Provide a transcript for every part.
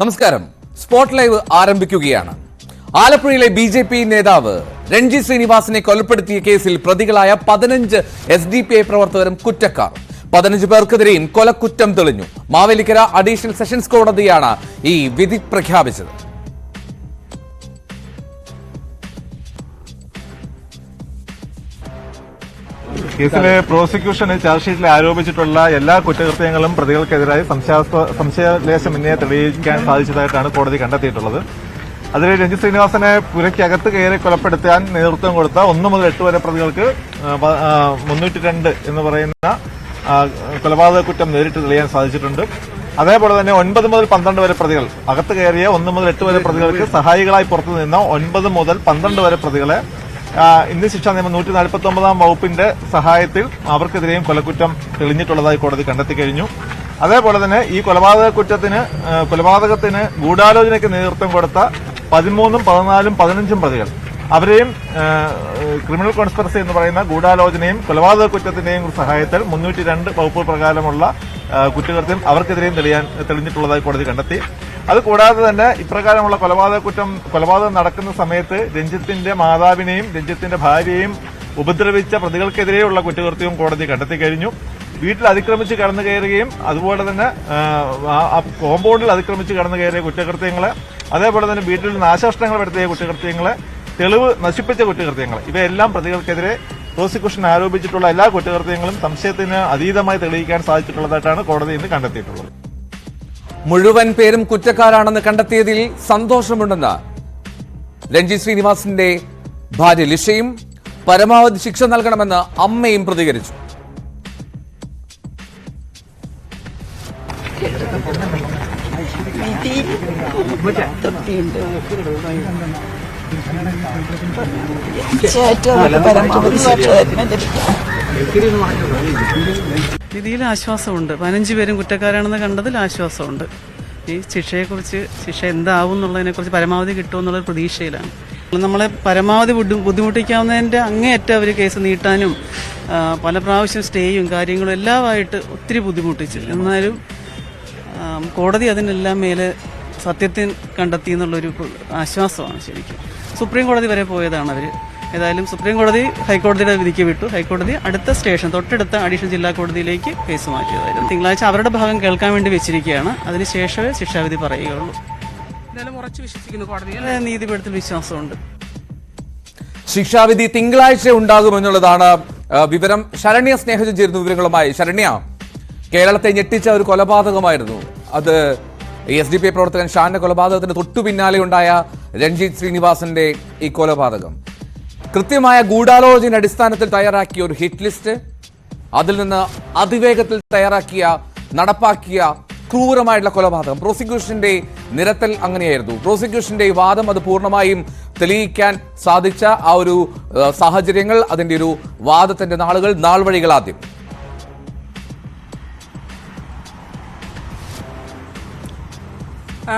നമസ്കാരം. Spot live ആരംഭിക്കുകയാണ്. ആലപ്പുഴയിലെ ബി ജെ പി നേതാവ് രഞ്ജി ശ്രീനിവാസിനെ കൊലപ്പെടുത്തിയ കേസിൽ പ്രതികളായ പതിനഞ്ച് എസ് ഡി പി ഐ പ്രവർത്തകരും കുറ്റക്കാർ പതിനഞ്ച് പേർക്കെതിരെയും കൊലക്കുറ്റം തെളിഞ്ഞു. മാവേലിക്കര അഡീഷണൽ സെഷൻസ് കോടതിയാണ് ഈ വിധി പ്രഖ്യാപിച്ചത്. കേസിലെ പ്രോസിക്യൂഷന് ചാർജ് ഷീറ്റിൽ ആരോപിച്ചിട്ടുള്ള എല്ലാ കുറ്റകൃത്യങ്ങളും പ്രതികൾക്കെതിരായി സംശയലേശമന്യേ തെളിയിക്കാൻ സാധിച്ചതായിട്ടാണ് കോടതി കണ്ടെത്തിയിട്ടുള്ളത്. അതിൽ രഞ്ജിത് ശ്രീനിവാസനെ പുരയ്ക്കകത്ത് കയറി കൊലപ്പെടുത്താൻ നേതൃത്വം കൊടുത്ത ഒന്ന് മുതൽ എട്ട് വരെ പ്രതികൾക്ക് മുന്നൂറ്റി രണ്ട് എന്ന് പറയുന്ന കൊലപാതക കുറ്റം നേരിട്ട് തെളിയാൻ സാധിച്ചിട്ടുണ്ട്. അതേപോലെ തന്നെ ഒൻപത് മുതൽ പന്ത്രണ്ട് വരെ പ്രതികൾ അകത്ത് കയറിയ ഒന്ന് മുതൽ എട്ട് വരെ പ്രതികൾക്ക് സഹായികളായി പുറത്തു നിന്ന ഒൻപത് മുതൽ പന്ത്രണ്ട് വരെ പ്രതികളെ ഇന്ത്യൻ ശിക്ഷാ നിയമം നൂറ്റി നാൽപ്പത്തി ഒമ്പതാം വകുപ്പിന്റെ സഹായത്തിൽ അവർക്കെതിരെയും കൊലക്കുറ്റം തെളിഞ്ഞിട്ടുള്ളതായി കോടതി കണ്ടെത്തി കഴിഞ്ഞു. അതേപോലെ തന്നെ ഈ കൊലപാതക കുറ്റത്തിന് കൊലപാതകത്തിന് ഗൂഢാലോചനയ്ക്ക് നേതൃത്വം കൊടുത്ത പതിമൂന്നും പതിനാലും പതിനഞ്ചും പ്രതികൾ. അവരെയും ക്രിമിനൽ കോൺസ്പെറസി എന്ന് പറയുന്ന ഗൂഢാലോചനയും കൊലപാതക കുറ്റത്തിന്റെയും സഹായത്തിൽ മുന്നൂറ്റി രണ്ട് വകുപ്പ് പ്രകാരമുള്ള കുറ്റകൃത്യം അവർക്കെതിരെയും തെളിയാൻ തെളിഞ്ഞിട്ടുള്ളതായി കോടതി കണ്ടെത്തി. അത് കൂടാതെ തന്നെ ഇപ്രകാരമുള്ള കൊലപാതക കുറ്റം കൊലപാതകം നടക്കുന്ന സമയത്ത് രഞ്ജിത്തിന്റെ മാതാവിനെയും രഞ്ജിത്തിന്റെ ഭാര്യയെയും ഉപദ്രവിച്ച പ്രതികൾക്കെതിരെയുള്ള കുറ്റകൃത്യവും കോടതി കണ്ടെത്തി കഴിഞ്ഞു. വീട്ടിൽ അതിക്രമിച്ച് കടന്നു കയറുകയും അതുപോലെ തന്നെ കോമ്പൗണ്ടിൽ അതിക്രമിച്ച് കടന്നു കയറിയ കുറ്റകൃത്യങ്ങളെ അതേപോലെ തന്നെ വീട്ടിൽ നാശനഷ്ടങ്ങൾ വരുത്തിയ കുറ്റകൃത്യങ്ങൾ തെളിവ് നശിപ്പിച്ച കുറ്റകൃത്യങ്ങൾ ഇവയെല്ലാം പ്രതികൾക്കെതിരെ പ്രോസിക്യൂഷൻ ആരോപിച്ചിട്ടുള്ള എല്ലാ കുറ്റകൃത്യങ്ങളും സംശയത്തിന് അതീതമായി തെളിയിക്കാൻ സാധിച്ചിട്ടുള്ളതായിട്ടാണ് കോടതി ഇന്ന് കണ്ടെത്തിയിട്ടുള്ളത്. മുഴുവൻ പേരും കുറ്റക്കാരാണെന്ന് കണ്ടെത്തിയതിൽ സന്തോഷമുണ്ടെന്ന് രഞ്ജി ശ്രീനിവാസിന്റെ ഭാര്യ ലിഷയും പരമാവധി ശിക്ഷ നൽകണമെന്ന് അമ്മയും പ്രതികരിച്ചു. ഏറ്റവും പരമാവധി ശിക്ഷ തന്നെ വിധിയിൽ ആശ്വാസമുണ്ട്. പതിനഞ്ച് പേരും കുറ്റക്കാരാണെന്ന് കണ്ടതിൽ ആശ്വാസമുണ്ട്. ഈ ശിക്ഷയെക്കുറിച്ച് ശിക്ഷ എന്താവും എന്നുള്ളതിനെക്കുറിച്ച് പരമാവധി കിട്ടുമെന്നുള്ളൊരു പ്രതീക്ഷയിലാണ്. നമ്മളെ പരമാവധി ബുദ്ധി- ബുദ്ധിമുട്ടിക്കാവുന്നതിന്റെ അങ്ങേയറ്റം അവർ കേസ് നീട്ടാനും പല പ്രാവശ്യം സ്റ്റേയും കാര്യങ്ങളും എല്ലാമായിട്ട് ഒത്തിരി ബുദ്ധിമുട്ടിച്ചു. എന്നാലും കോടതി അതിനെല്ലാം മേലെ സത്യത്തിൽ കണ്ടെത്തി എന്നുള്ളൊരു ആശ്വാസമാണ് ശരിക്കും. സുപ്രീം കോടതി വരെ പോയതാണ് അവർ ഏതായാലും സുപ്രീം കോടതി ഹൈക്കോടതിയുടെ വിധിക്ക് വിട്ടു. ഹൈക്കോടതി അടുത്ത സ്റ്റേഷൻ തൊട്ടടുത്ത അഡീഷണൽ ജില്ലാ കോടതിയിലേക്ക് കേസ് മാറ്റിയതായിരുന്നു. തിങ്കളാഴ്ച അവരുടെ ഭാഗം കേൾക്കാൻ വേണ്ടി വെച്ചിരിക്കുകയാണ്. അതിനുശേഷമേ ശിക്ഷാവിധി പറയുകയുള്ളൂ. എന്തായാലും ഉറച്ചു വിശ്വസിക്കുന്നു കോടതിയിൽ വളരെ നീതിപീഠത്തിൽ വിശ്വാസമുണ്ട്. ശിക്ഷാവിധി തിങ്കളാഴ്ച ഉണ്ടാകുമെന്നുള്ളതാണ് വിവരം. ശരണ്യ സ്നേഹജൻ ചേരുന്ന വിവരങ്ങളുമായി. ശരണ്യ കേരളത്തെ ഞെട്ടിച്ച ഒരു കൊലപാതകമായിരുന്നു. അത് എസ് ഡി പി പ്രവർത്തകൻ ഷാന്റെ കൊലപാതകത്തിന് തൊട്ടു പിന്നാലെ ഉണ്ടായ രഞ്ജിത്ത് ശ്രീനിവാസന്റെ ഈ കൊലപാതകം. കൃത്യമായ ഗൂഢാലോചന അടിസ്ഥാനത്തിൽ തയ്യാറാക്കിയ ഒരു ഹിറ്റ് ലിസ്റ്റ് അതിൽ നിന്ന് അതിവേഗത്തിൽ തയ്യാറാക്കിയ നടപ്പാക്കിയ ക്രൂരമായിട്ടുള്ള കൊലപാതകം. പ്രോസിക്യൂഷന്റെ നിരത്തൽ അങ്ങനെയായിരുന്നു. പ്രോസിക്യൂഷന്റെ വാദം അത് പൂർണമായും തെളിയിക്കാൻ സാധിച്ച ആ ഒരു സാഹചര്യങ്ങൾ അതിന്റെ ഒരു വാദത്തിന്റെ നാളുകൾ നാൾ വഴികൾ ആദ്യം. ആ,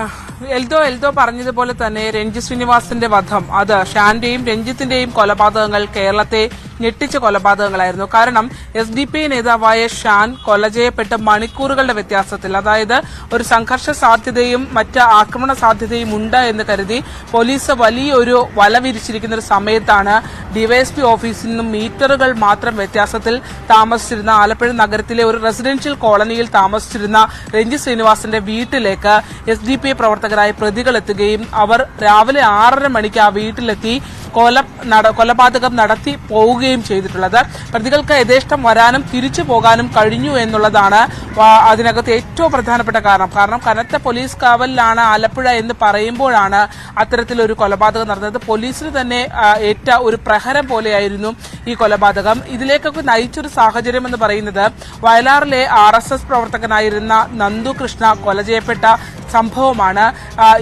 എൽദോ എൽദോ പറഞ്ഞതുപോലെ തന്നെ രഞ്ജിത് ശ്രീനിവാസിന്റെ വധം അത് ഷാന്റെയും രഞ്ജിത്തിന്റെയും കൊലപാതകങ്ങൾ കേരളത്തെ ഞെട്ടിച്ച കൊലപാതകങ്ങളായിരുന്നു. കാരണം എസ് ഡി പി നേതാവായ ഷാൻ കൊല ചെയ്യപ്പെട്ട മണിക്കൂറുകളുടെ വ്യത്യാസത്തിൽ അതായത് ഒരു സംഘർഷ സാധ്യതയും മറ്റ് ആക്രമണ സാധ്യതയും ഉണ്ട് എന്ന് കരുതി പോലീസ് വലിയൊരു വല വിരിച്ചിരിക്കുന്ന ഒരു സമയത്താണ് ഡിവൈഎസ്പി ഓഫീസിൽ നിന്നും മീറ്ററുകൾ മാത്രം വ്യത്യാസത്തിൽ താമസിച്ചിരുന്ന ആലപ്പുഴ നഗരത്തിലെ ഒരു റെസിഡൻഷ്യൽ കോളനിയിൽ താമസിച്ചിരുന്ന രഞ്ജി ശ്രീനിവാസന്റെ വീട്ടിലേക്ക് എസ് ഡി പി പ്രവർത്തകരായ പ്രതികൾ എത്തുകയും അവർ രാവിലെ ആറര മണിക്ക് ആ വീട്ടിലെത്തി കൊല നട കൊലപാതകം നടത്തി പോവുകയും ചെയ്തിട്ടുള്ളത്. പ്രതികൾക്ക് യഥേഷ്ടം വരാനും തിരിച്ചു പോകാനും കഴിഞ്ഞു എന്നുള്ളതാണ് അതിനകത്ത് ഏറ്റവും പ്രധാനപ്പെട്ട കാരണം. കാരണം കനത്ത പോലീസ് കാവലിലാണ് ആലപ്പുഴ എന്ന് പറയുമ്പോഴാണ് അത്തരത്തിലൊരു കൊലപാതകം നടന്നത്. പോലീസിന് തന്നെ ഏറ്റ ഒരു പ്രഹരം പോലെയായിരുന്നു ഈ കൊലപാതകം. ഇതിലേക്കൊക്കെ നയിച്ചൊരു സാഹചര്യം എന്ന് പറയുന്നത് വയലാറിലെ ആർ പ്രവർത്തകനായിരുന്ന നന്ദു കൃഷ്ണ കൊല ചെയ്യപ്പെട്ട സംഭവമാണ്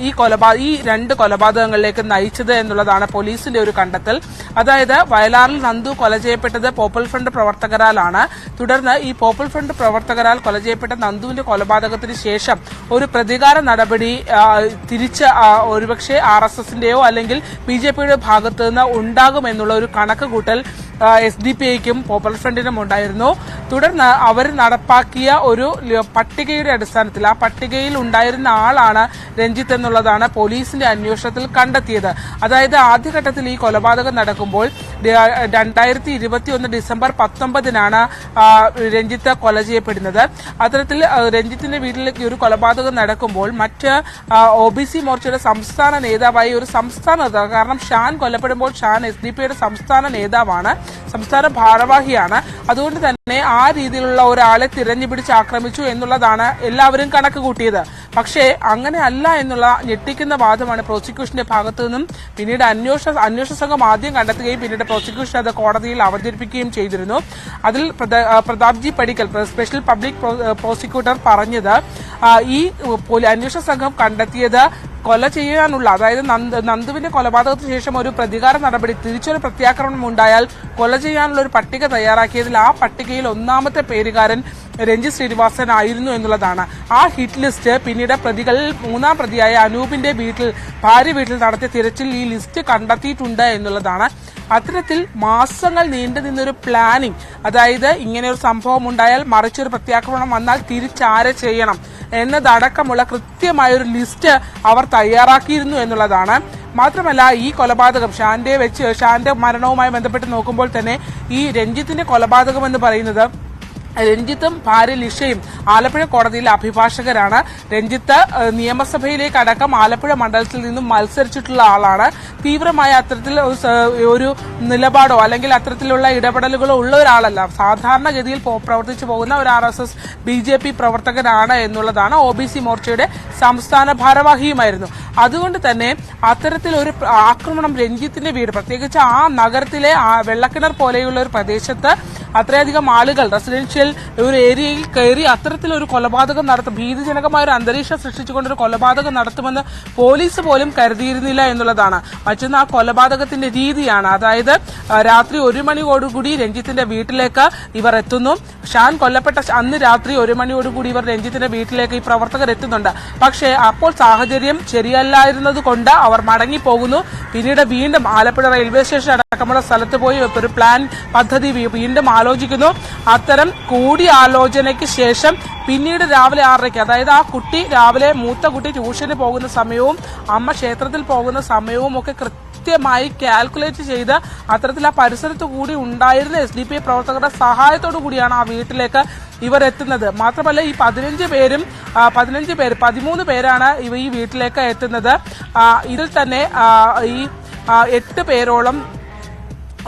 ഈ കൊലപാ ഈ രണ്ട് കൊലപാതകങ്ങളിലേക്ക് നയിച്ചത് എന്നുള്ളതാണ് പോലീസിന്റെ ഒരു കണ്ടെത്തൽ. അതായത് വയലാറിൽ നന്ദു കൊല ചെയ്യപ്പെട്ടത് പോപ്പൽ ഫ്രണ്ട് പ്രവർത്തകരാലാണ്. തുടർന്ന് ഈ പോപ്പൽ ഫ്രണ്ട് പ്രവർത്തകരാൽ കൊല ചെയ്യപ്പെട്ട നന്ദുവിന്റെ കൊലപാതകത്തിന് ശേഷം ഒരു പ്രതികാര നടപടി തിരിച്ച് ഒരുപക്ഷെ ആർ എസ് എസിന്റെയോ അല്ലെങ്കിൽ ബി ജെ പിയുടെ ഭാഗത്തുനിന്ന് ഉണ്ടാകുമെന്നുള്ള ഒരു കണക്ക് കൂട്ടൽ എസ് ഡി പി ഐക്കും പോപ്പുലർ ഫ്രണ്ടിനും ഉണ്ടായിരുന്നു. തുടർന്ന് അവർ നടപ്പാക്കിയ ഒരു പട്ടികയുടെ അടിസ്ഥാനത്തിൽ ആ പട്ടികയിൽ ഉണ്ടായിരുന്ന ആളാണ് രഞ്ജിത്ത് എന്നുള്ളതാണ് പോലീസിന്റെ അന്വേഷണത്തിൽ കണ്ടെത്തിയത്. അതായത് ആദ്യഘട്ടത്തിൽ ഈ കൊലപാതകം നടക്കുമ്പോൾ രണ്ടായിരത്തി ഇരുപത്തി ഒന്ന് ഡിസംബർ പത്തൊമ്പതിനാണ് രഞ്ജിത്ത് കൊല ചെയ്യപ്പെടുന്നത്. അത്തരത്തിൽ രഞ്ജിത്തിന്റെ വീട്ടിലേക്ക് ഒരു കൊലപാതകം നടക്കുമ്പോൾ മറ്റ് ഒ ബി സി മോർച്ചയുടെ സംസ്ഥാന നേതാവായി ഒരു സംസ്ഥാന കാരണം ഷാൻ കൊല്ലപ്പെടുമ്പോൾ ഷാൻ എസ് ഡി പിയുടെ സംസ്ഥാന നേതാവാണ്. സംസ്ഥാന ഭാരവാഹിയാണ്. അതുകൊണ്ട് തന്നെ ആ രീതിയിലുള്ള ഒരാളെ തിരഞ്ഞു പിടിച്ച് ആക്രമിച്ചു എന്നുള്ളതാണ് എല്ലാവരും കണക്ക് കൂട്ടിയത്. പക്ഷേ അങ്ങനെ അല്ല എന്നുള്ള ഞെട്ടിക്കുന്ന വാദമാണ് പ്രോസിക്യൂഷന്റെ ഭാഗത്തു നിന്നും പിന്നീട് അന്വേഷണ അന്വേഷണ സംഘം ആദ്യം കണ്ടെത്തുകയും പിന്നീട് പ്രോസിക്യൂഷൻ അത് കോടതിയിൽ അവതരിപ്പിക്കുകയും ചെയ്തിരുന്നു. അതിൽ പ്രതാപ്ജി പടിക്കൽ സ്പെഷ്യൽ പബ്ലിക് പ്രോസിക്യൂട്ടർ പറഞ്ഞത് ഈ അന്വേഷണ സംഘം കണ്ടെത്തിയത് കൊല ചെയ്യാനുള്ള അതായത് നന്ദുവിന്റെ കൊലപാതകത്തിന് ശേഷം ഒരു പ്രതികാര നടപടി തിരിച്ചൊരു പ്രത്യാക്രമണം ഉണ്ടായാൽ കൊല ചെയ്യാനുള്ള ഒരു പട്ടിക തയ്യാറാക്കിയതിൽ ആ പട്ടികയിൽ ഒന്നാമത്തെ പേരുകാരൻ രഞ്ജിത് ശ്രീനിവാസൻ ആയിരുന്നു എന്നുള്ളതാണ്. ആ ഹിറ്റ് ലിസ്റ്റ് പിന്നീട് പ്രതികളിൽ മൂന്നാം പ്രതിയായ അനൂപിന്റെ വീട്ടിൽ ഭാര്യ വീട്ടിൽ നടത്തിയ തിരച്ചിൽ ഈ ലിസ്റ്റ് കണ്ടെത്തിയിട്ടുണ്ട് എന്നുള്ളതാണ്. അത്തരത്തിൽ മാസങ്ങൾ നീണ്ടു നിന്നൊരു പ്ലാനിങ് അതായത് ഇങ്ങനെ ഒരു സംഭവം ഉണ്ടായാൽ മറിച്ചൊരു പ്രത്യാക്രമണം വന്നാൽ തിരിച്ചാരെ ചെയ്യണം എന്നതടക്കമുള്ള കൃത്യമായ ഒരു ലിസ്റ്റ് അവർ തയ്യാറാക്കിയിരുന്നു എന്നുള്ളതാണ്. മാത്രമല്ല ഈ കൊലപാതകം ഷാന്റെ വെച്ച് ഷാന്റെ മരണവുമായി ബന്ധപ്പെട്ട് നോക്കുമ്പോൾ തന്നെ ഈ രഞ്ജിത്തിന്റെ കൊലപാതകം എന്ന് പറയുന്നത് രഞ്ജിത്തും ഭാര്യ ലിഷയും ആലപ്പുഴ കോടതിയിലെ അഭിഭാഷകരാണ്. രഞ്ജിത്ത് നിയമസഭയിലേക്ക് അടക്കം ആലപ്പുഴ മണ്ഡലത്തിൽ നിന്നും മത്സരിച്ചിട്ടുള്ള ആളാണ്. തീവ്രമായ അത്തരത്തിൽ ഒരു നിലപാടോ അല്ലെങ്കിൽ അത്തരത്തിലുള്ള ഇടപെടലുകളോ ഉള്ള ഒരാളല്ല. സാധാരണഗതിയിൽ പ്രവർത്തിച്ചു പോകുന്ന ഒരു R S S B J P പ്രവർത്തകനാണ് എന്നുള്ളതാണ് ഒ ബി സി മോർച്ചയുടെ സംസ്ഥാന ഭാരവാഹിയുമായിരുന്നു. അതുകൊണ്ട് തന്നെ അത്തരത്തിൽ ഒരു ആക്രമണം രഞ്ജിത്തിന്റെ വീട് പ്രത്യേകിച്ച് ആ നഗരത്തിലെ വെള്ളക്കിണർ പോലെയുള്ള ഒരു പ്രദേശത്ത് അത്രയധികം ആളുകൾ റെസിഡൻഷ്യൽ ഒരു ഏരിയയിൽ കയറി അത്തരത്തിലൊരു കൊലപാതകം നടത്തും. ഭീതിജനകമായ ഒരു അന്തരീക്ഷം സൃഷ്ടിച്ചുകൊണ്ടൊരു കൊലപാതകം നടത്തുമെന്ന് പോലീസ് പോലും കരുതിയിരുന്നില്ല എന്നുള്ളതാണ്. മറ്റൊന്ന് ആ കൊലപാതകത്തിന്റെ രീതിയാണ്. അതായത് രാത്രി ഒരു മണിയോടുകൂടി രഞ്ജിത്തിന്റെ വീട്ടിലേക്ക് ഇവർ എത്തുന്നു. ഷാൻ കൊല്ലപ്പെട്ട അന്ന് രാത്രി ഒരു മണിയോടുകൂടി ഇവർ രഞ്ജിത്തിന്റെ വീട്ടിലേക്ക് ഈ പ്രവർത്തകർ എത്തുന്നുണ്ട്. പക്ഷേ അപ്പോൾ സാഹചര്യം ശരിയല്ലായിരുന്നത് കൊണ്ട് അവർ മടങ്ങിപ്പോകുന്നു. പിന്നീട് വീണ്ടും ആലപ്പുഴ റെയിൽവേ സ്റ്റേഷൻ അടക്കമുള്ള സ്ഥലത്ത് പോയി ഒരു പ്ലാൻ പദ്ധതി വീണ്ടും ആലോചിക്കുന്നു. അത്തരം കൂടിയാലോചനയ്ക്ക് ശേഷം പിന്നീട് രാവിലെ ആറരയ്ക്ക് അതായത് ആ കുട്ടി രാവിലെ മൂത്ത കുട്ടി ട്യൂഷന് പോകുന്ന സമയവും അമ്മ ക്ഷേത്രത്തിൽ പോകുന്ന സമയവും ഒക്കെ കൃത്യമായി കാൽക്കുലേറ്റ് ചെയ്ത് അത്തരത്തിൽ ആ പരിസരത്ത് കൂടി ഉണ്ടായിരുന്ന എസ് ഡി പി പ്രവർത്തകരുടെ സഹായത്തോടു കൂടിയാണ് ആ വീട്ടിലേക്ക് ഇവർ എത്തുന്നത്. മാത്രമല്ല ഈ പതിനഞ്ച് പേരും പതിനഞ്ച് പേര് പതിമൂന്ന് പേരാണ് ഇവ ഈ വീട്ടിലേക്ക് എത്തുന്നത്. ഇതിൽ തന്നെ ഈ എട്ട് പേരോളം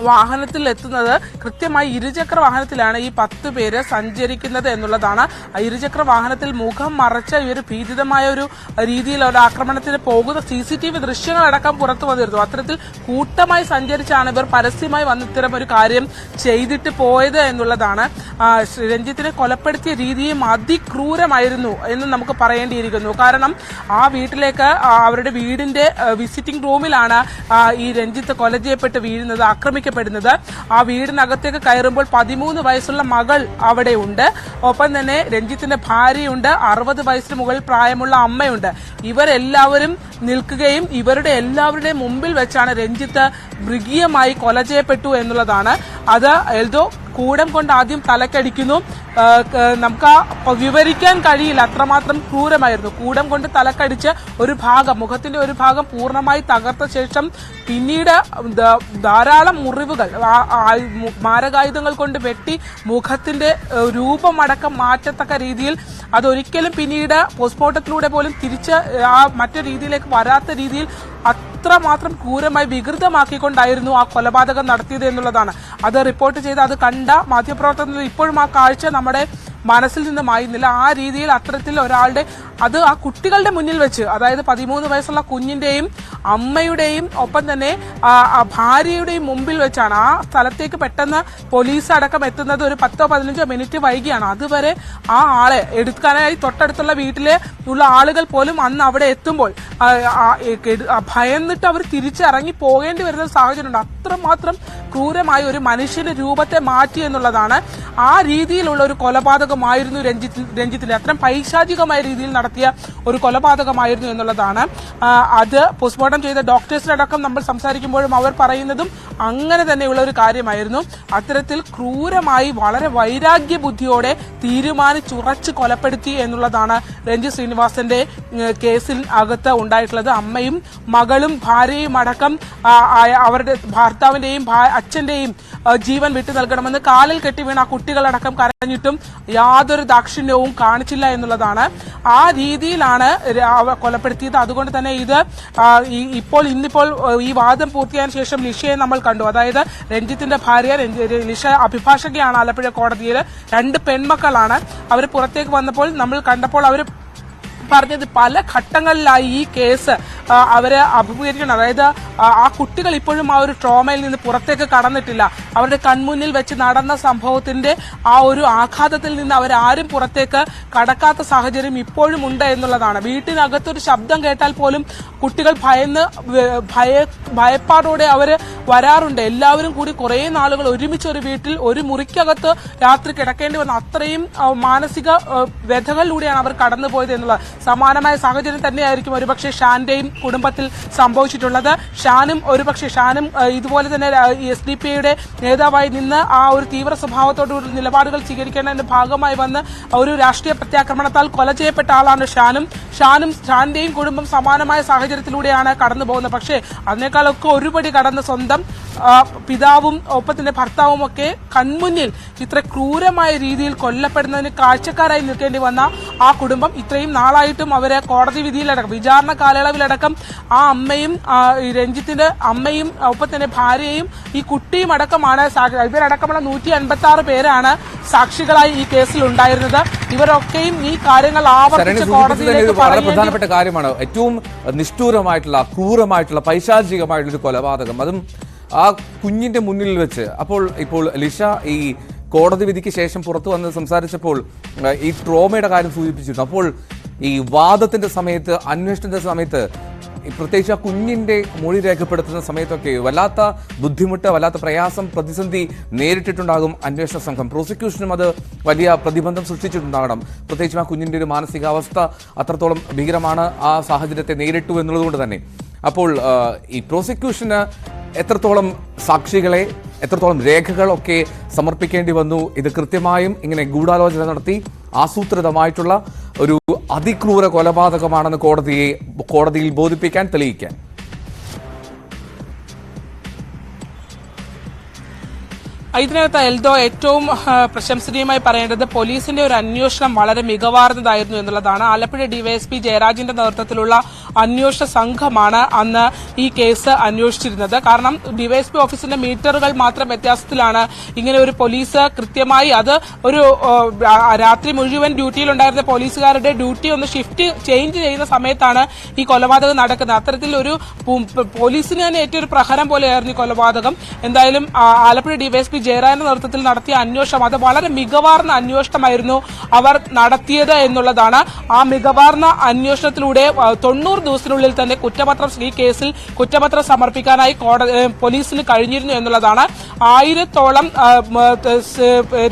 വാഹനത്തിൽ എത്തുന്നത് കൃത്യമായി ഇരുചക്ര വാഹനത്തിലാണ് ഈ പത്ത് പേര് സഞ്ചരിക്കുന്നത് എന്നുള്ളതാണ്. ഇരുചക്ര വാഹനത്തിൽ മുഖം മറച്ച ഈ ഒരു ഭീതിതമായ ഒരു രീതിയിൽ ഒരു ആക്രമണത്തിന് പോകുന്ന സി സി ടി വി ദൃശ്യങ്ങളടക്കം പുറത്തു വന്നിരുന്നു. അത്തരത്തിൽ കൂട്ടമായി സഞ്ചരിച്ചാണ് ഇവർ പരസ്യമായി വന്ന് ഇത്തരം ഒരു കാര്യം ചെയ്തിട്ട് പോയത് എന്നുള്ളതാണ്. രഞ്ജിത്തിനെ കൊലപ്പെടുത്തിയ രീതിയും അതിക്രൂരമായിരുന്നു എന്ന് നമുക്ക് പറയേണ്ടിയിരിക്കുന്നു. കാരണം ആ വീട്ടിലേക്ക് അവരുടെ വീടിന്റെ വിസിറ്റിംഗ് റൂമിലാണ് ഈ രഞ്ജിത്ത് കൊല ചെയ്യപ്പെട്ട് വീഴുന്നത് ആക്രമിക്കപ്പെടുന്നത് ആ വീടിനകത്തേക്ക് കയറുമ്പോൾ പതിമൂന്ന് വയസ്സുള്ള മകൾ അവിടെ ഉണ്ട് ഒപ്പം തന്നെ രഞ്ജിത്തിന്റെ ഭാര്യയുണ്ട്. അറുപത് വയസ്സിന് മുകളിൽ പ്രായമുള്ള അമ്മയുണ്ട്. ഇവരെല്ലാവരും നിൽക്കുകയും ഇവരുടെ എല്ലാവരുടെയും മുമ്പിൽ വെച്ചാണ് രഞ്ജിത്ത് മൃഗീയമായി കൊല ചെയ്യപ്പെട്ടു എന്നുള്ളതാണ്. അത് എൽദോ കൂടം കൊണ്ട് ആദ്യം തലക്കടിക്കുന്നു. നമുക്ക് വിവരിക്കാൻ കഴിയില്ല. അത്രമാത്രം ക്രൂരമായിരുന്നു. കൂടം കൊണ്ട് തലക്കടിച്ച് ഒരു ഭാഗം മുഖത്തിന്റെ ഒരു ഭാഗം പൂർണമായി തകർത്ത ശേഷം പിന്നീട് ധാരാളം മുറിവുകൾ മാരകായുധങ്ങൾ കൊണ്ട് വെട്ടി മുഖത്തിന്റെ രൂപമടക്കം മാറ്റത്തക്ക രീതിയിൽ അതൊരിക്കലും പിന്നീട് പോസ്റ്റ്മോർട്ടത്തിലൂടെ പോലും തിരിച്ച് ആ മറ്റു രീതിയിലേക്ക് വരാത്ത രീതിയിൽ അത്രമാത്രം ക്രൂരമായി വികൃതമാക്കിക്കൊണ്ടായിരുന്നു ആ കൊലപാതകം നടത്തിയത് എന്നുള്ളതാണ്. അത് റിപ്പോർട്ട് ചെയ്ത് അത് കണ്ട മാധ്യമപ്രവർത്തകർ ഇപ്പോഴും ആ കാഴ്ച നമ്മുടെ മനസ്സിൽ നിന്ന് മായുന്നില്ല. ആ രീതിയിൽ അത്തരത്തിൽ ഒരാളുടെ അത് ആ കുട്ടികളുടെ മുന്നിൽ വെച്ച് അതായത് പതിമൂന്ന് വയസ്സുള്ള കുഞ്ഞിന്റെയും അമ്മയുടെയും ഒപ്പം തന്നെ ഭാര്യയുടെയും മുമ്പിൽ വെച്ചാണ് ആ സ്ഥലത്തേക്ക് പെട്ടെന്ന് പോലീസ് അടക്കം എത്തുന്നത്. ഒരു പത്തോ പതിനഞ്ചോ മിനിറ്റ് വൈകിയാണ്. അതുവരെ ആ ആളെ എടുക്കാനായി തൊട്ടടുത്തുള്ള വീട്ടിലെ ഉള്ള ആളുകൾ പോലും അന്ന് അവിടെ എത്തുമ്പോൾ ഭയന്നിട്ട് അവർ തിരിച്ചിറങ്ങി പോകേണ്ടി വരുന്ന സാഹചര്യമുണ്ട്. അത്രമാത്രം ക്രൂരമായ ഒരു മനുഷ്യന്റെ രൂപത്തെ മാറ്റി എന്നുള്ളതാണ് ആ രീതിയിലുള്ള ഒരു കൊലപാതകമായിരുന്നു രഞ്ജിത്തിൽ രഞ്ജിത്തിൽ അത്രയും പൈശാചികമായ രീതിയിൽ നടത്തിയ ഒരു കൊലപാതകമായിരുന്നു എന്നുള്ളതാണ്. അത് പോസ്റ്റ്മോർട്ടം ചെയ്ത ഡോക്ടേഴ്സിനടക്കം നമ്മൾ സംസാരിക്കുമ്പോഴും അവർ പറയുന്നതും അങ്ങനെ തന്നെയുള്ള ഒരു കാര്യമായിരുന്നു. അത്തരത്തിൽ ക്രൂരമായി വളരെ വൈരാഗ്യ ബുദ്ധിയോടെ തീരുമാനിച്ചുറച്ച് കൊലപ്പെടുത്തി എന്നുള്ളതാണ് രഞ്ജി ശ്രീനിവാസന്റെ കേസിൽ അകത്ത് ഉണ്ടായിട്ടുള്ളത്. അമ്മയും മകളും ഭാര്യയും അടക്കം അവരുടെ ഭർത്താവിന്റെയും അച്ഛന്റെയും ജീവൻ വിട്ടു നൽകണമെന്ന് കാലിൽ കെട്ടി വീണ ആ കുട്ടികളടക്കം കരഞ്ഞിട്ടും യാതൊരു ദാക്ഷിണ്യവും കാണിച്ചില്ല എന്നുള്ളതാണ്. ആ രീതിയിലാണ് കൊലപ്പെടുത്തിയത്. അതുകൊണ്ട് തന്നെ ഇത് ഈ- ഇപ്പോൾ ഇന്നിപ്പോൾ ഈ വാദം പൂർത്തിയായ ശേഷം ലിഷയെ നമ്മൾ കണ്ടു. അതായത് രഞ്ജിത്തിന്റെ ഭാര്യ ലിഷ അഭിഭാഷകയാണ് ആലപ്പുഴ കോടതിയിൽ രണ്ട് പെൺമക്കളാണ്. അവർ പുറത്തേക്ക് വന്നപ്പോൾ നമ്മൾ കണ്ടപ്പോൾ അവർ പറഞ്ഞത് പല ഘട്ടങ്ങളിലായി ഈ കേസ് അവരെ അഭിമുഖീകരിക്കണം. അതായത് ആ, കുട്ടികൾ ഇപ്പോഴും ആ ഒരു ട്രോമയിൽ നിന്ന് പുറത്തേക്ക് കടന്നിട്ടില്ല. അവരുടെ കൺമുന്നിൽ വെച്ച് നടന്ന സംഭവത്തിന്റെ ആ ഒരു ആഘാതത്തിൽ നിന്ന് അവരാരും പുറത്തേക്ക് കടക്കാത്ത സാഹചര്യം ഇപ്പോഴും ഉണ്ട് എന്നുള്ളതാണ്. വീട്ടിനകത്തൊരു ശബ്ദം കേട്ടാൽ പോലും കുട്ടികൾ ഭയന്ന് ഭയ ഭയപ്പാടോടെ അവർ വരാറുണ്ട്. എല്ലാവരും കൂടി കുറേ നാളുകൾ ഒരുമിച്ച് ഒരു വീട്ടിൽ ഒരു മുറിക്കകത്ത് രാത്രി കിടക്കേണ്ടി വന്ന അത്രയും മാനസിക വ്യഥകളിലൂടെയാണ് അവർ കടന്നുപോയത് എന്നുള്ളത്. സമാനമായ സാഹചര്യം തന്നെയായിരിക്കും ഒരുപക്ഷെ ഷാന്റെയും കുടുംബത്തിൽ സംഭവിച്ചിട്ടുള്ളത്. ഷാനും ഒരുപക്ഷെ ഷാനും ഇതുപോലെ തന്നെ എസ് ഡി പി ഐയുടെ നേതാവായി നിന്ന് ആ ഒരു തീവ്ര സ്വഭാവത്തോടുകൂടി നിലപാടുകൾ സ്വീകരിക്കേണ്ടതിന്റെ ഭാഗമായി വന്ന് ഒരു രാഷ്ട്രീയ പ്രത്യാക്രമണത്താൽ കൊല ചെയ്യപ്പെട്ട ആളാണ് ഷാനും. ഷാനും ഷാന്റെയും കുടുംബം സമാനമായ സാഹചര്യത്തിലൂടെയാണ് കടന്നു പോകുന്നത്. പക്ഷേ അതിനേക്കാളൊക്കെ ഒരുപടി കടന്ന് സ്വന്തം പിതാവും ഒപ്പത്തിന്റെ ഭർത്താവും ഒക്കെ കൺമുന്നിൽ ഇത്ര ക്രൂരമായ രീതിയിൽ കൊല്ലപ്പെടുന്നതിന് കാഴ്ചക്കാരായി നിൽക്കേണ്ടി വന്ന ആ കുടുംബം ഇത്രയും നാളായിട്ടും അവരെ കോടതി വിധിയിലടക്കം വിചാരണ കാലയളവിലടക്കം ആ അമ്മയും രഞ്ജിത്തിന്റെ അമ്മയും ഒപ്പം തന്നെ ഭാര്യയും ഈ കുട്ടിയും അടക്കമാണ് ഇവരടക്കമുള്ള നൂറ്റി അൻപത്തി ആറ് പേരാണ് സാക്ഷികളായി ഈ കേസിൽ ഉണ്ടായിരുന്നത്. ഇവരൊക്കെയും ഈ കാര്യങ്ങൾ ആവർത്തിച്ച് കോടതിയിലേക്ക് വളരെ പ്രധാനപ്പെട്ട കാര്യമാണ്. ഏറ്റവും നിഷ്ഠൂരമായിട്ടുള്ള ക്രൂരമായിട്ടുള്ള പൈശാചികമായിട്ടുള്ള ഒരു കൊലപാതകം. അതും ആ കുഞ്ഞിന്റെ മുന്നിൽ വെച്ച്. അപ്പോൾ ഇപ്പോൾ ലിഷ ഈ കോടതി വിധിക്ക് ശേഷം പുറത്തു വന്ന് സംസാരിച്ചപ്പോൾ ഈ ട്രോമയുടെ കാര്യം സൂചിപ്പിച്ചിരുന്നു. അപ്പോൾ ഈ വാദത്തിന്റെ സമയത്ത് അന്വേഷണത്തിന്റെ സമയത്ത് പ്രത്യേകിച്ച് ആ കുഞ്ഞിന്റെ മൊഴി രേഖപ്പെടുത്തുന്ന സമയത്തൊക്കെ വല്ലാത്ത ബുദ്ധിമുട്ട് വല്ലാത്ത പ്രയാസം പ്രതിസന്ധി നേരിട്ടിട്ടുണ്ടാകും അന്വേഷണ സംഘം. പ്രോസിക്യൂഷനും അത് വലിയ പ്രതിബന്ധം സൃഷ്ടിച്ചിട്ടുണ്ടാകണം. പ്രത്യേകിച്ചും ആ കുഞ്ഞിന്റെ ഒരു മാനസികാവസ്ഥ അത്രത്തോളം ഭീകരമാണ് ആ സാഹചര്യത്തെ നേരിട്ടു എന്നുള്ളതുകൊണ്ട് തന്നെ. അപ്പോൾ ഈ പ്രോസിക്യൂഷന് എത്രത്തോളം സാക്ഷികളെ എത്രത്തോളം രേഖകളൊക്കെ സമർപ്പിക്കേണ്ടി വന്നു? ഇത് കൃത്യമായും ഇങ്ങനെ ഗൂഢാലോചന നടത്തി ആസൂത്രിതമായിട്ടുള്ള ഒരു അതിക്രൂര കൊലപാതകമാണെന്ന് കോടതിയെ കോടതിയിൽ ബോധിപ്പിക്കാൻ തെളിയിക്കാൻ. ഇതിനകത്ത് എൽദോ ഏറ്റവും പ്രശംസനീയമായി പറയേണ്ടത് പോലീസിന്റെ ഒരു അന്വേഷണം വളരെ മികവാർന്നതായിരുന്നു എന്നുള്ളതാണ്. ആലപ്പുഴ ഡിവൈഎസ്പി ജയരാജിന്റെ നേതൃത്വത്തിലുള്ള അന്വേഷണ സംഘമാണ് അന്ന് ഈ കേസ് അന്വേഷിച്ചിരുന്നത്. കാരണം ഡിവൈഎസ്പി ഓഫീസിന്റെ മീറ്ററുകൾ മാത്രം വ്യത്യാസത്തിലാണ് ഇങ്ങനെ ഒരു പോലീസ് കൃത്യമായി അത് ഒരു രാത്രി മുഴുവൻ ഡ്യൂട്ടിയിലുണ്ടായിരുന്ന പോലീസുകാരുടെ ഡ്യൂട്ടി ഒന്ന് ഷിഫ്റ്റ് ചേഞ്ച് ചെയ്യുന്ന സമയത്താണ് ഈ കൊലപാതകം നടക്കുന്നത്. അത്തരത്തിൽ ഒരു പോലീസിന് തന്നെ ഏറ്റവും ഒരു പ്രഹരം പോലെയായിരുന്നു ഈ കൊലപാതകം. എന്തായാലും ആലപ്പുഴ ഡിവൈഎസ്പി ജയറാന്റെ നേതൃത്വത്തിൽ നടത്തിയ അന്വേഷണം അത് വളരെ മികവാർന്ന അന്വേഷണമായിരുന്നു അവർ നടത്തിയത് എന്നുള്ളതാണ്. ആ മികവാർന്ന അന്വേഷണത്തിലൂടെ തൊണ്ണൂറ് ദിവസത്തിനുള്ളിൽ തന്നെ കുറ്റപത്രം ഈ കേസിൽ കുറ്റപത്രം സമർപ്പിക്കാനായി പോലീസിന് കഴിഞ്ഞിരുന്നു എന്നുള്ളതാണ്. ആയിരത്തോളം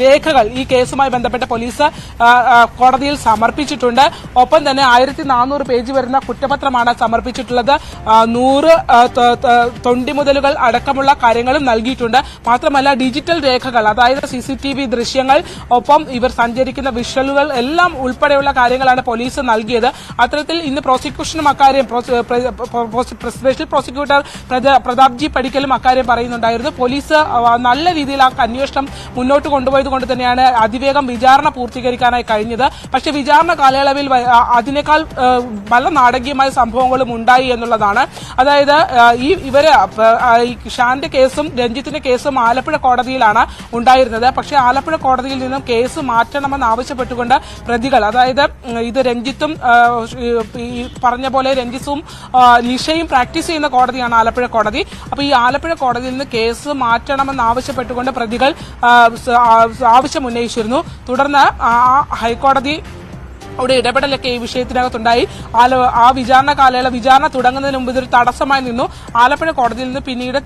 രേഖകൾ ഈ കേസുമായി ബന്ധപ്പെട്ട് പോലീസ് കോടതിയിൽ സമർപ്പിച്ചിട്ടുണ്ട്. ഒപ്പം തന്നെ ആയിരത്തി നാനൂറ് പേജ് വരുന്ന കുറ്റപത്രമാണ് സമർപ്പിച്ചിട്ടുള്ളത്. നൂറ് തൊണ്ടിമുതലുകൾ അടക്കമുള്ള കാര്യങ്ങളും നൽകിയിട്ടുണ്ട്. മാത്രമല്ല ഡിജിറ്റൽ രേഖകൾ അതായത് സി സി ടി വി ദൃശ്യങ്ങൾ ഒപ്പം ഇവർ സഞ്ചരിക്കുന്ന വിഷ്വലുകൾ എല്ലാം ഉൾപ്പെടെയുള്ള കാര്യങ്ങളാണ് പോലീസ് നൽകിയത്. അത്തരത്തിൽ ഇന്ന് പ്രോസിക്യൂഷനും അക്കാര്യം സ്പെഷ്യൽ പ്രോസിക്യൂട്ടർ പ്രതാപ്ജി പഠിക്കലും അക്കാര്യം പറയുന്നുണ്ടായിരുന്നു. പോലീസ് നല്ല രീതിയിൽ ആ അന്വേഷണം മുന്നോട്ട് കൊണ്ടുപോയത് കൊണ്ട് തന്നെയാണ് അതിവേഗം വിചാരണ പൂർത്തീകരിക്കാനായി കഴിഞ്ഞത്. പക്ഷെ വിചാരണ കാലയളവിൽ അതിനേക്കാൾ പല നാടകീയമായ സംഭവങ്ങളും ഉണ്ടായി എന്നുള്ളതാണ്. അതായത് ഈ ഇവർ ഷാന്റെ കേസും രഞ്ജിത്തിന്റെ കേസും ആലപ്പുഴ കോടതിയിലാണ് ഉണ്ടായിരുന്നത്. പക്ഷേ ആലപ്പുഴ കോടതിയിൽ നിന്നും കേസ് മാറ്റണമെന്ന് ആവശ്യപ്പെട്ടുകൊണ്ട് പ്രതികൾ അതായത് ഇത് രഞ്ജിത്തും പറഞ്ഞ പോലെ രഞ്ജിത്തും ആ, നിഷയും പ്രാക്ടീസ് ചെയ്യുന്ന കോടതിയാണ് ആലപ്പുഴ കോടതി. അപ്പോൾ ഈ ആലപ്പുഴ കോടതിയിൽ നിന്ന് കേസ് മാറ്റണമെന്ന് ആവശ്യപ്പെട്ടുകൊണ്ട് പ്രതികൾ ആവശ്യമുന്നയിച്ചിരുന്നു തുടർന്ന് ഹൈക്കോടതി അവിടെ ഇടപെടലൊക്കെ ഈ വിഷയത്തിനകത്തുണ്ടായി. ആ വിചാരണ കാലയള വിചാരണ തുടങ്ങുന്നതിന് മുമ്പ് ഇതൊരു തടസ്സമായി നിന്നു. ആലപ്പുഴ കോടതിയിൽ നിന്ന് പിന്നീട്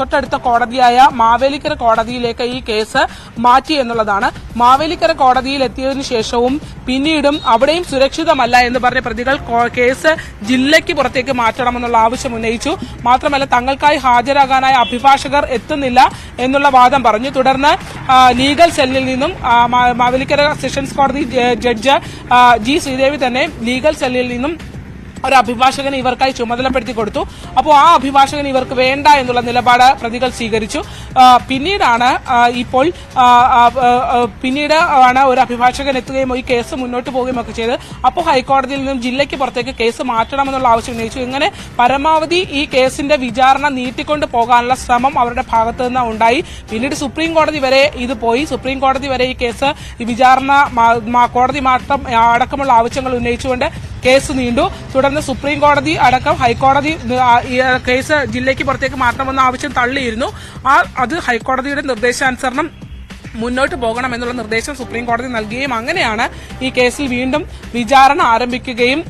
തൊട്ടടുത്ത കോടതിയായ മാവേലിക്കര കോടതിയിലേക്ക് ഈ കേസ് മാറ്റി എന്നുള്ളതാണ്. മാവേലിക്കര കോടതിയിൽ എത്തിയതിനു ശേഷവും പിന്നീടും അവിടെയും സുരക്ഷിതമല്ല എന്ന് പറഞ്ഞ പ്രതികൾ കേസ് ജില്ലയ്ക്ക് പുറത്തേക്ക് മാറ്റണമെന്നുള്ള ആവശ്യം ഉന്നയിച്ചു. മാത്രമല്ല തങ്ങൾക്കായി ഹാജരാകാനായ അഭിഭാഷകർ എത്തുന്നില്ല എന്നുള്ള വാദം പറഞ്ഞു. തുടർന്ന് ലീഗൽ സെല്ലിൽ നിന്നും മാവേലിക്കര സെഷൻസ് കോടതി ജഡ്ജ് ജി ശ്രീദേവി തന്നെ ലീഗൽ സെല്ലിൽ നിന്നും ഒരു അഭിഭാഷകനെ ഇവർക്കായി ചുമതലപ്പെടുത്തി കൊടുത്തു. അപ്പോൾ ആ അഭിഭാഷകൻ ഇവർക്ക് വേണ്ട എന്നുള്ള നിലപാട് പ്രതികൾ സ്വീകരിച്ചു. പിന്നീടാണ് ഇപ്പോൾ പിന്നീട് ആണ് ഒരു അഭിഭാഷകൻ എത്തുകയും ഈ കേസ് മുന്നോട്ട് പോവുകയും ഒക്കെ ചെയ്ത് അപ്പോൾ ഹൈക്കോടതിയിൽ നിന്നും ജില്ലയ്ക്ക് പുറത്തേക്ക് കേസ് മാറ്റണമെന്നുള്ള ആവശ്യം ഉന്നയിച്ചു. ഇങ്ങനെ പരമാവധി ഈ കേസിന്റെ വിചാരണ നീട്ടിക്കൊണ്ട് പോകാനുള്ള ശ്രമം അവരുടെ ഭാഗത്ത് നിന്ന് ഉണ്ടായി. പിന്നീട് സുപ്രീം കോടതി വരെ ഇത് പോയി. സുപ്രീം കോടതി വരെ ഈ കേസ് വിചാരണ കോടതി മാറ്റം അടക്കമുള്ള ആവശ്യങ്ങൾ ഉന്നയിച്ചുകൊണ്ട് കേസ് നീണ്ടു. തുടർന്ന് സുപ്രീം കോടതി അടക്കം ഹൈക്കോടതി കേസ് ജില്ലയ്ക്ക് പുറത്തേക്ക് മാറ്റണമെന്ന ആവശ്യം തള്ളിയിരുന്നു. ആ അത് ഹൈക്കോടതിയുടെ നിർദ്ദേശാനുസരണം മുന്നോട്ട് പോകണം എന്നുള്ള നിർദ്ദേശം സുപ്രീം കോടതി നൽകുകയും അങ്ങനെയാണ് ഈ കേസിൽ വീണ്ടും വിചാരണ ആരംഭിക്കുകയും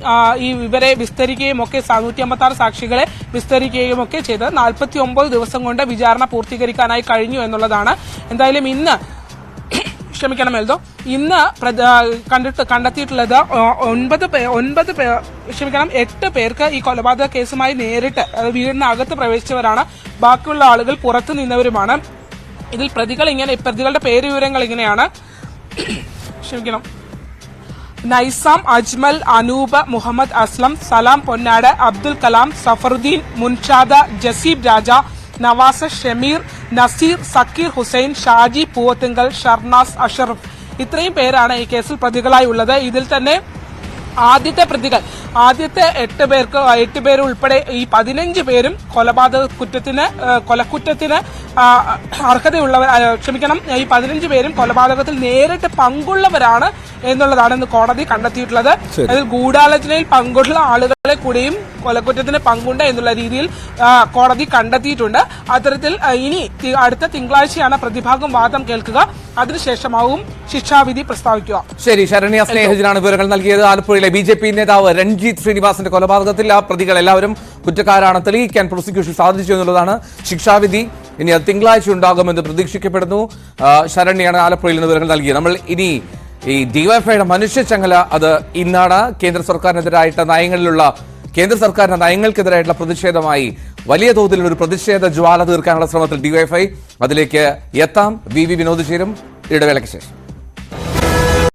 ഈ ഇവരെ വിസ്തരിക്കുകയും ഒക്കെ നൂറ്റി അമ്പത്തി ആറ് സാക്ഷികളെ വിസ്തരിക്കുകയും ഒക്കെ ചെയ്ത് നാൽപ്പത്തി ഒമ്പത് ദിവസം കൊണ്ട് വിചാരണ പൂർത്തീകരിക്കാനായി കഴിഞ്ഞു എന്നുള്ളതാണ്. എന്തായാലും ഇന്ന് ക്ഷമിക്കണം എഴുതോ ഇന്ന് കണ്ടിട്ട് കണ്ടെത്തിയിട്ടുള്ളത് ഒൻപത് ഒൻപത് ക്ഷമിക്കണം എട്ട് പേർക്ക് ഈ കൊലപാതക കേസുമായി നേരിട്ട് വീടിന് വീടിനകത്ത് പ്രവേശിച്ചവരാണ്. ബാക്കിയുള്ള ആളുകൾ പുറത്തു നിന്നവരുമാണ്. ഇതിൽ പ്രതികൾ ഇങ്ങനെ പ്രതികളുടെ പേര് വിവരങ്ങൾ ഇങ്ങനെയാണ്. ക്ഷമിക്കണം. നൈസാം അജ്മൽ അനൂപ് മുഹമ്മദ് അസ്ലം സലാം പൊന്നാട് അബ്ദുൽ കലാം സഫറുദ്ദീൻ മുൻഷാദ ജസീബ് രാജ നവാസ് ഷമീർ നസീർ സക്കീർ ഹുസൈൻ ഷാജി പൂവത്തിങ്കൽ ഷർണാസ് അഷറഫ്. ഇത്രയും പേരാണ് ഈ കേസിൽ പ്രതികളായി ഉള്ളത്. ഇതിൽ തന്നെ ആദ്യത്തെ പ്രതികൾ ആദ്യത്തെ എട്ട് പേർക്ക് എട്ട് പേര് ഉൾപ്പെടെ ഈ പതിനഞ്ച് പേരും കൊലപാതക കുറ്റത്തിന് കൊലക്കുറ്റത്തിന് അർഹതയുള്ളവർ ക്ഷമിക്കണം ഈ പതിനഞ്ച് പേരും കൊലപാതകത്തിൽ നേരിട്ട് പങ്കുള്ളവരാണ് എന്നുള്ളതാണ് ഇന്ന് കോടതി കണ്ടെത്തിയിട്ടുള്ളത്. അതിൽ ഗൂഢാലോചനയിൽ പങ്കുള്ള ആളുകളെ കൂടിയും കൊലക്കുറ്റത്തിന് പങ്കുണ്ട് എന്നുള്ള രീതിയിൽ കോടതി കണ്ടെത്തിയിട്ടുണ്ട്. അത്തരത്തിൽ ഇനി അടുത്ത തിങ്കളാഴ്ചയാണ് പ്രതിഭാഗം വാദം കേൾക്കുക. അതിനുശേഷമാവും ശിക്ഷാവിധി പ്രസ്താവിക്കുക. ശരി ശരണ്യ സ്നേഹജനാണ് വിവരങ്ങൾ നൽകിയത്. ആലപ്പുഴയിലെ ബി ജെ പി നേതാവ് രഞ്ജിത്ത് ശ്രീനിവാസന്റെ കൊലപാതകത്തിൽ ആ പ്രതികൾ എല്ലാവരും കുറ്റക്കാരാണ് തെളിയിക്കാൻ പ്രോസിക്യൂഷൻ സാധിച്ചു എന്നുള്ളതാണ് ശിക്ഷാവിധി. ഇനി അത് തിങ്കളാഴ്ച ഉണ്ടാകുമെന്ന് പ്രതീക്ഷിക്കപ്പെടുന്നു. ശരണ്യാണ് ആലപ്പുഴയിൽ നിന്ന് വിവരങ്ങൾ നൽകിയത്. നമ്മൾ ഇനി ഈ ഡിവൈഫൈയുടെ മനുഷ്യച്ചങ്ങല അത് ഇന്നാണ് കേന്ദ്ര സർക്കാരിനെതിരായിട്ട് നയങ്ങളിലുള്ള കേന്ദ്ര സർക്കാരിന്റെ നയങ്ങൾക്കെതിരായിട്ടുള്ള പ്രതിഷേധമായി വലിയ തോതിൽ ഒരു പ്രതിഷേധ ജ്വാല തീർക്കാനുള്ള ശ്രമത്തിൽ ഡിവൈഫൈ അതിലേക്ക് എത്താം. വി വി വിനോദ് ചേരും. ഇടവേളയ്ക്ക് ശേഷം.